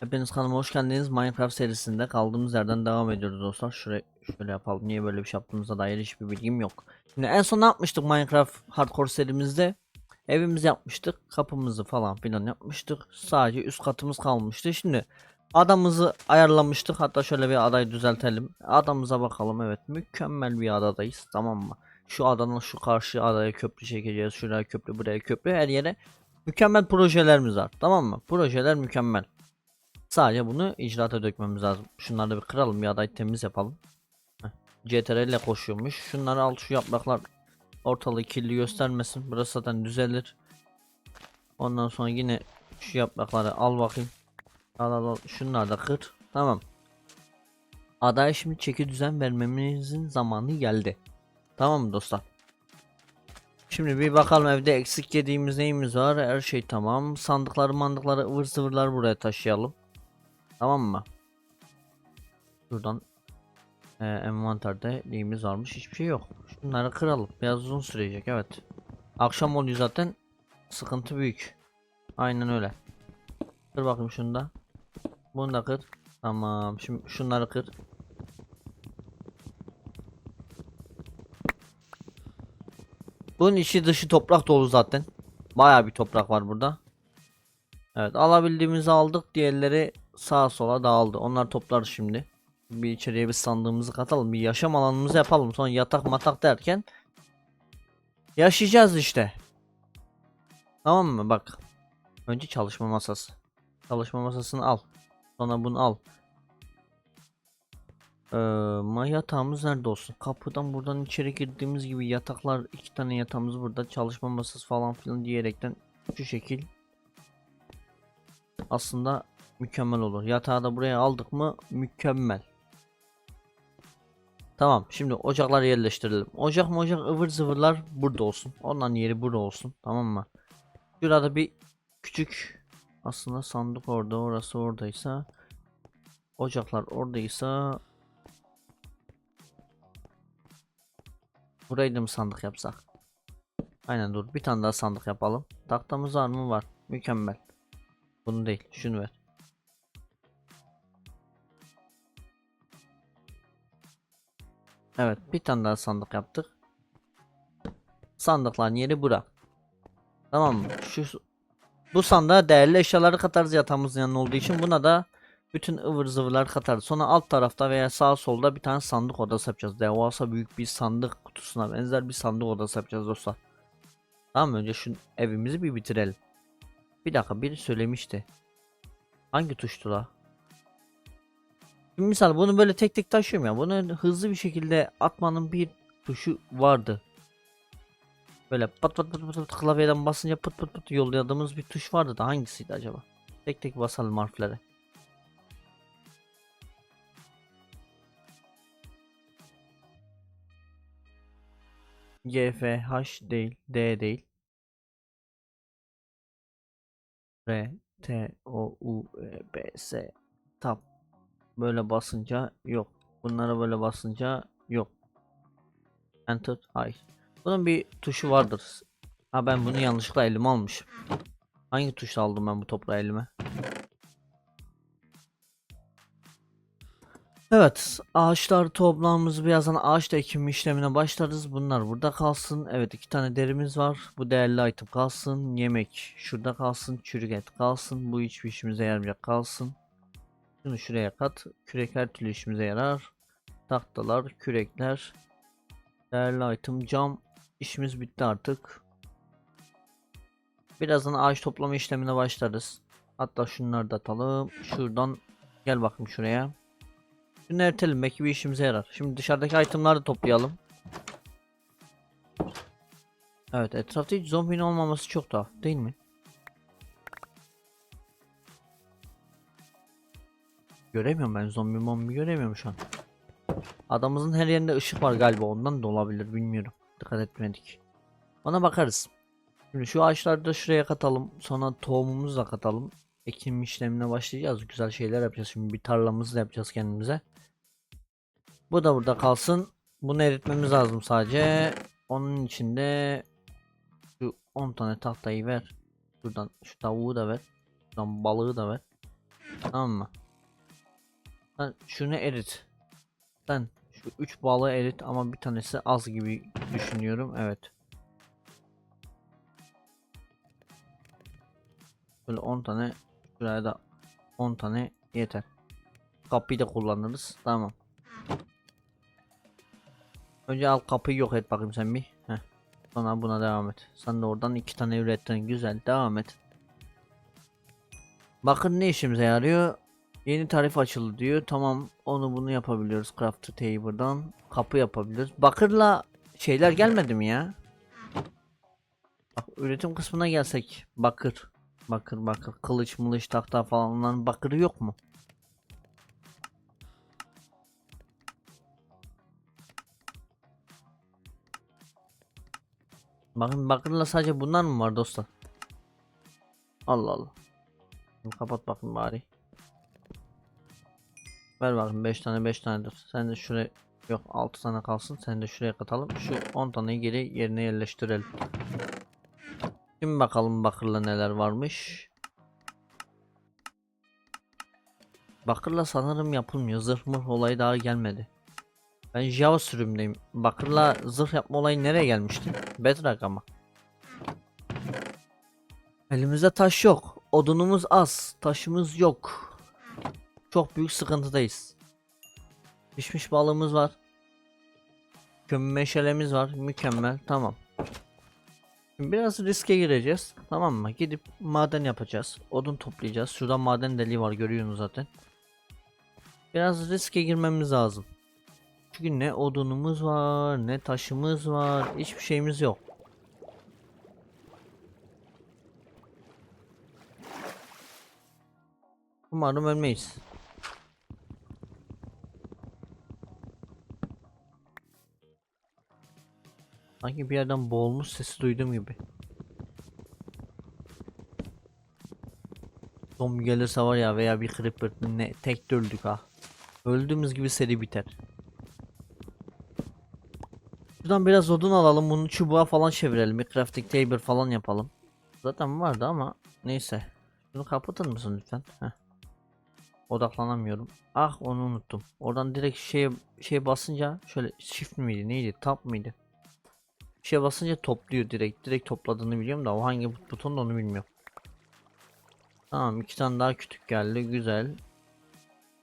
Hepiniz kanalıma hoş geldiniz. Minecraft serisinde kaldığımız yerden devam ediyoruz dostlar. Şuraya şöyle yapalım. Niye böyle bir şey yaptığımıza dair hiçbir bilgim yok. Şimdi en son ne yapmıştık Minecraft Hardcore serimizde? Evimizi yapmıştık. Kapımızı falan filan yapmıştık. Sadece üst katımız kalmıştı. Şimdi adamımızı ayarlamıştık. Hatta şöyle bir adayı düzeltelim. Adamıza bakalım. Evet mükemmel bir adadayız. Tamam mı? Şu adanın şu karşı adaya köprü çekeceğiz. Şuraya köprü buraya köprü her yere mükemmel projelerimiz var. Tamam mı? Projeler mükemmel. Sadece bunu icraata dökmemiz lazım. Şunları da bir kıralım bir aday temiz yapalım. Heh. CTRL ile koşuyormuş. Şunları al şu yapraklar ortalığı kirli göstermesin. Burası zaten düzelir. Ondan sonra yine şu yaprakları al bakayım. Al al al. Şunları da kır. Tamam. Adaya şimdi çeki düzen vermemizin zamanı geldi. Tamam mı dostlar? Şimdi bir bakalım evde eksik yediğimiz neyimiz var. Her şey tamam. Sandıkları mandıkları ıvır zıvırlar buraya taşıyalım. Tamam mı? Şuradan e, envanterde neyimiz varmış hiçbir şey yok. Şunları kıralım. Biraz uzun sürecek evet. Akşam oluyor zaten. Sıkıntı büyük. Aynen öyle. Kır bakayım şunu da. Bunu da kır. Tamam. Şimdi şunları kır. Bunun içi dışı toprak dolu zaten. Baya bir toprak var burada. Evet alabildiğimizi aldık. Diğerleri sağa sola dağıldı. Onlar toplar şimdi. Bir içeriye bir sandığımızı katalım. Bir yaşam alanımızı yapalım. Sonra yatak matak derken yaşayacağız işte. Tamam mı? Bak. Önce çalışma masası. Çalışma masasını al. Sonra bunu al. Ee, yatağımız nerede olsun? Kapıdan buradan içeri girdiğimiz gibi yataklar iki tane yatağımız burada çalışma masası falan filan diyerekten şu şekil aslında mükemmel olur. Yatağı da buraya aldık mı mükemmel. Tamam şimdi ocakları yerleştirelim. Ocak mı ocak ıvır zıvırlar burada olsun. Onların yeri burada olsun tamam mı? Şurada bir küçük aslında sandık orada orası oradaysa ocaklar oradaysa Burayı da mı sandık yapsak? Aynen dur bir tane daha sandık yapalım. Tahtamız var mı? Var. Mükemmel. Bunu değil. Şunu ver. Evet bir tane daha sandık yaptık. Sandıkların yeri bura. Tamam mı? Şu bu sandığa değerli eşyaları katarız yatağımızın yanında olduğu için buna da bütün ıvır zıvırlar katarız. Sonra alt tarafta veya sağ solda bir tane sandık odası yapacağız. Devasa büyük bir sandık kutusuna benzer bir sandık odası yapacağız dostlar. Tamam? Önce şu evimizi bir bitirelim. Bir dakika biri söylemişti. Hangi tuştu la? Şimdi misal bunu böyle tek tek taşıyorum ya. Bunu hızlı bir şekilde atmanın bir tuşu vardı. Böyle pat pat pat pat, pat klavyeden basınca pıt pıt pıt yolladığımız bir tuş vardı da hangisiydi acaba? Tek tek basalım harflere. G, F, H değil, D değil. R, T, O, U, E, B, S, Tab. Böyle basınca yok. Bunlara böyle basınca yok. Enter, hayır. Bunun bir tuşu vardır. Ha ben bunu yanlışlıkla elime almışım. Hangi tuşla aldım ben bu toprağı elime? Evet, ağaçlar toplamamızı birazdan ağaç ekimi işlemine başlarız. Bunlar burada kalsın. Evet, iki tane derimiz var. Bu değerli item kalsın. Yemek şurada kalsın. Çürük et kalsın. Bu hiçbir işimize yaramayacak kalsın. Şunu şuraya kat. Kürek her türlü işimize yarar. Tahtalar, kürekler. Değerli item cam. İşimiz bitti artık. Birazdan ağaç toplama işlemine başlarız. Hatta şunları da atalım. Şuradan gel bakayım şuraya. Şunu ertelim belki bir işimize yarar. Şimdi dışarıdaki itemları da toplayalım. Evet etrafta hiç zombinin olmaması çok tuhaf değil mi? Göremiyorum ben zombi mombi göremiyorum şu an. Adamımızın her yerinde ışık var galiba ondan da olabilir bilmiyorum. Dikkat etmedik. Ona bakarız. Şimdi şu ağaçları da şuraya katalım. Sonra tohumumuzu da katalım. Ekim işlemine başlayacağız. Güzel şeyler yapacağız. Şimdi bir tarlamızı da yapacağız kendimize. Bu da burada kalsın. Bunu eritmemiz lazım sadece. Onun içinde şu 10 tane tahtayı ver. Şuradan şu tavuğu da ver. Şuradan balığı da ver. Tamam mı? Sen şunu erit. Sen şu 3 balığı erit ama bir tanesi az gibi düşünüyorum. Evet. Böyle 10 tane şuraya da 10 tane yeter. Kapıyı da kullanırız. Tamam. Önce al kapıyı yok et bakayım sen bir. Heh. Sonra buna devam et. Sen de oradan iki tane ürettin. Güzel. Devam et. Bakın ne işimize yarıyor. Yeni tarif açıldı diyor. Tamam onu bunu yapabiliyoruz. Craft table'dan. Kapı yapabiliyoruz. Bakırla şeyler gelmedi mi ya? Bak üretim kısmına gelsek. Bakır. Bakır bakır. Kılıç mılıç tahta falan bakırı yok mu? Bakın bakırla sadece bunlar mı var dostlar? Allah Allah. Kapat bakın bari. Ver bakın 5 tane 5 tanedir. Sen de şuraya yok 6 tane kalsın. Sen de şuraya katalım. Şu 10 taneyi geri yerine yerleştirelim. Şimdi bakalım bakırla neler varmış. Bakırla sanırım yapılmıyor. Zırh mırh olayı daha gelmedi. Ben Java sürümdeyim. Bakırla zırh yapma olayı nereye gelmişti? Bedrock ama. Elimizde taş yok. Odunumuz az. Taşımız yok. Çok büyük sıkıntıdayız. Pişmiş balığımız var. Kömür meşalemiz var. Mükemmel. Tamam. Şimdi biraz riske gireceğiz. Tamam mı? Gidip maden yapacağız. Odun toplayacağız. Şurada maden deliği var görüyorsunuz zaten. Biraz riske girmemiz lazım. Çünkü ne odunumuz var, ne taşımız var, hiçbir şeyimiz yok. Umarım ölmeyiz. Sanki bir yerden boğulmuş sesi duydum gibi. Zombi gelirse var ya veya bir creeper ne tek öldük ha. Öldüğümüz gibi seri biter. Şuradan biraz odun alalım bunu çubuğa falan çevirelim bir crafting table falan yapalım. Zaten vardı ama neyse. Şunu kapatır mısın lütfen? Heh. Odaklanamıyorum. Ah onu unuttum. Oradan direkt şey şey basınca şöyle shift miydi neydi tab mıydı? Bir şey basınca topluyor direkt. Direkt topladığını biliyorum da o hangi buton onu bilmiyorum. Tamam iki tane daha kütük geldi güzel.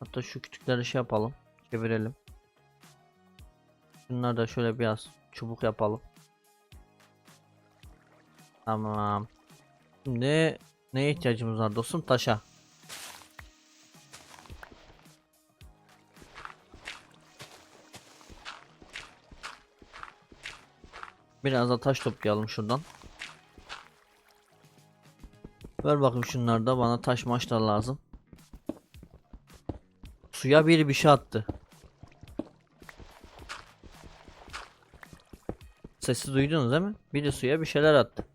Hatta şu kütükleri şey yapalım. Çevirelim. Bunları da şöyle biraz çubuk yapalım. Tamam. Şimdi neye ihtiyacımız var dostum? Taşa. Biraz da taş toplayalım şuradan. Ver bakayım şunları da bana taş maçlar lazım. Suya biri bir şey attı. Sesi duydunuz değil mi? Biri suya bir şeyler attı.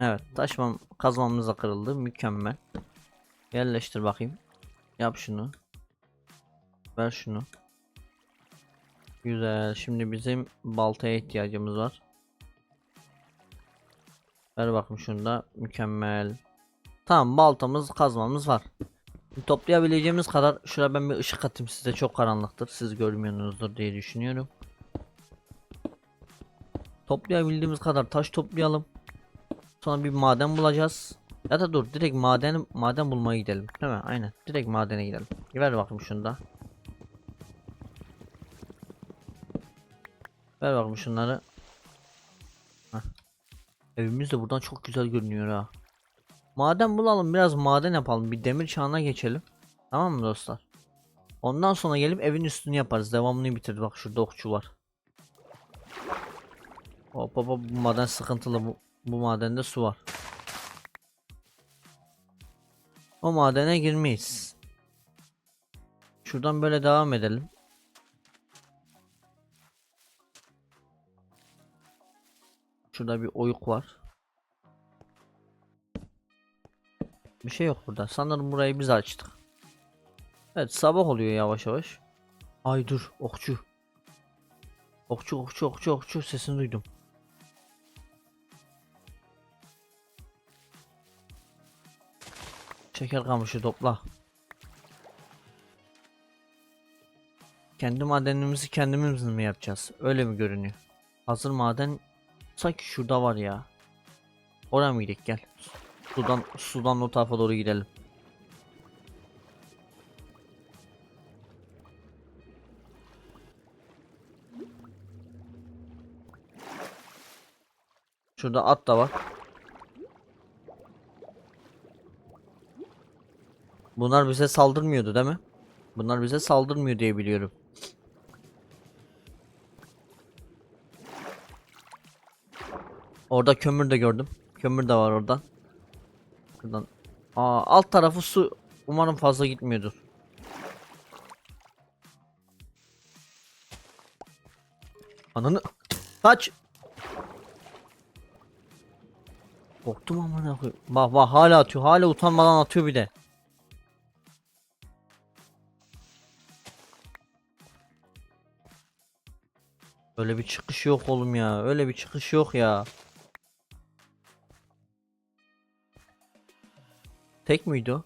Evet taşmam kazmamız da kırıldı mükemmel. Yerleştir bakayım. Yap şunu. Ver şunu. Güzel. Şimdi bizim baltaya ihtiyacımız var. Ver bakayım şunu da. Mükemmel. Tamam baltamız kazmamız var. Toplayabileceğimiz kadar şuraya ben bir ışık atayım size çok karanlıktır. Siz görmüyorsunuzdur diye düşünüyorum. Toplayabildiğimiz kadar taş toplayalım. Sonra bir maden bulacağız. Ya da dur direkt maden maden bulmaya gidelim. Değil mi? Aynen. Direkt madene gidelim. Ver bakayım şunu da. Ver bakayım şunları. Heh. Evimiz de buradan çok güzel görünüyor ha. Maden bulalım biraz maden yapalım. Bir demir çağına geçelim. Tamam mı dostlar? Ondan sonra gelip evin üstünü yaparız. Devamını bitir. Bak şurada okçu var. Hop hop bu maden sıkıntılı. Bu, bu madende su var. O madene girmeyiz. Şuradan böyle devam edelim. Şurada bir oyuk var. Bir şey yok burada. Sanırım burayı biz açtık. Evet sabah oluyor yavaş yavaş. Ay dur okçu. Okçu okçu okçu okçu sesini duydum. Şeker kamışı topla. Kendi madenimizi kendimiz mi yapacağız? Öyle mi görünüyor? Hazır maden sanki şurada var ya. Oraya mı gidelim gel. Sudan sudan o tarafa doğru gidelim. Şurada at da var. Bunlar bize saldırmıyordu değil mi? Bunlar bize saldırmıyor diye biliyorum. Orada kömür de gördüm. Kömür de var orada. Şuradan. Aa, alt tarafı su. Umarım fazla gitmiyordur. Ananı kaç. Korktum amına koyayım. Bak bak hala atıyor. Hala utanmadan atıyor bir de. Öyle bir çıkış yok oğlum ya. Öyle bir çıkış yok ya. Tek müydü o?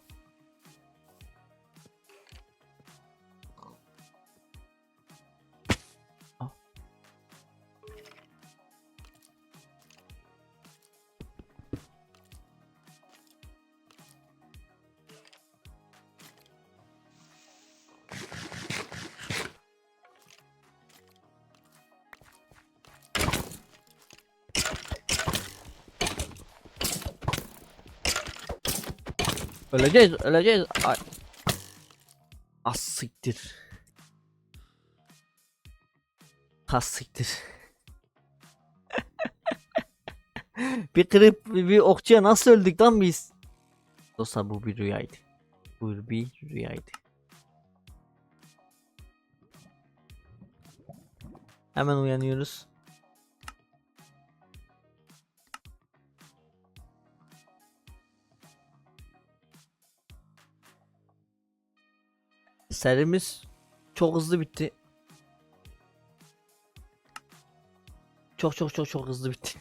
Öleceğiz, öleceğiz. Ay. Az. Az siktir. bir kırıp bir okçuya nasıl öldük lan biz? Dostlar bu bir rüyaydı. Bu bir rüyaydı. Hemen uyanıyoruz. Serimiz çok hızlı bitti. Çok çok çok çok hızlı bitti.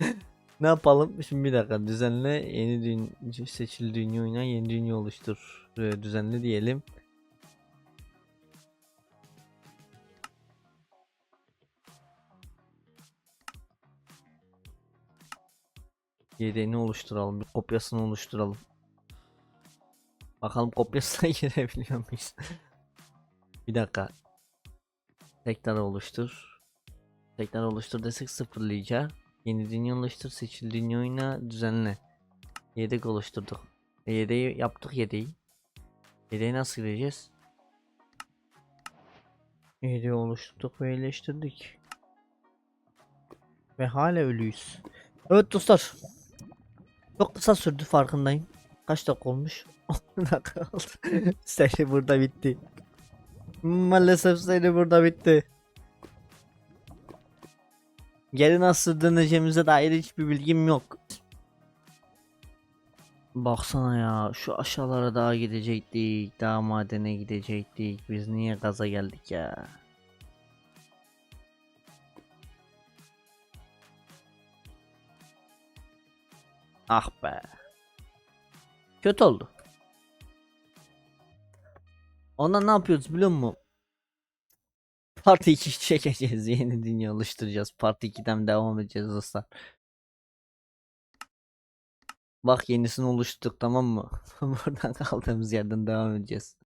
ne yapalım? Şimdi bir dakika düzenle yeni dün seçili dünya oyna yeni dünya oluştur. Ee, düzenle diyelim. Yedeğini oluşturalım. Bir kopyasını oluşturalım. Bakalım kopyasına girebiliyor muyuz? bir dakika. Tekrar oluştur. Tekrar oluştur desek sıfırlayacak. Yeni dünya oluştur. Seçil dünya oyna düzenle. Yedek oluşturduk. E, yedeği yaptık yedeği. Yedeği nasıl gireceğiz? Yedeği oluşturduk ve iyileştirdik. Ve hala ölüyüz. Evet dostlar. Çok kısa sürdü farkındayım. Kaç dakika olmuş? 10 dakika oldu. seri burada bitti. Maalesef seri burada bitti. Geri nasıl döneceğimize dair hiçbir bilgim yok. Baksana ya şu aşağılara daha gidecektik. Daha madene gidecektik. Biz niye gaza geldik ya? Ah be. Kötü oldu. Ondan ne yapıyoruz biliyor musun? Parti 2 çekeceğiz. Yeni dünya oluşturacağız. Parti 2'den devam edeceğiz dostlar. Bak yenisini oluşturduk tamam mı? Buradan kaldığımız yerden devam edeceğiz.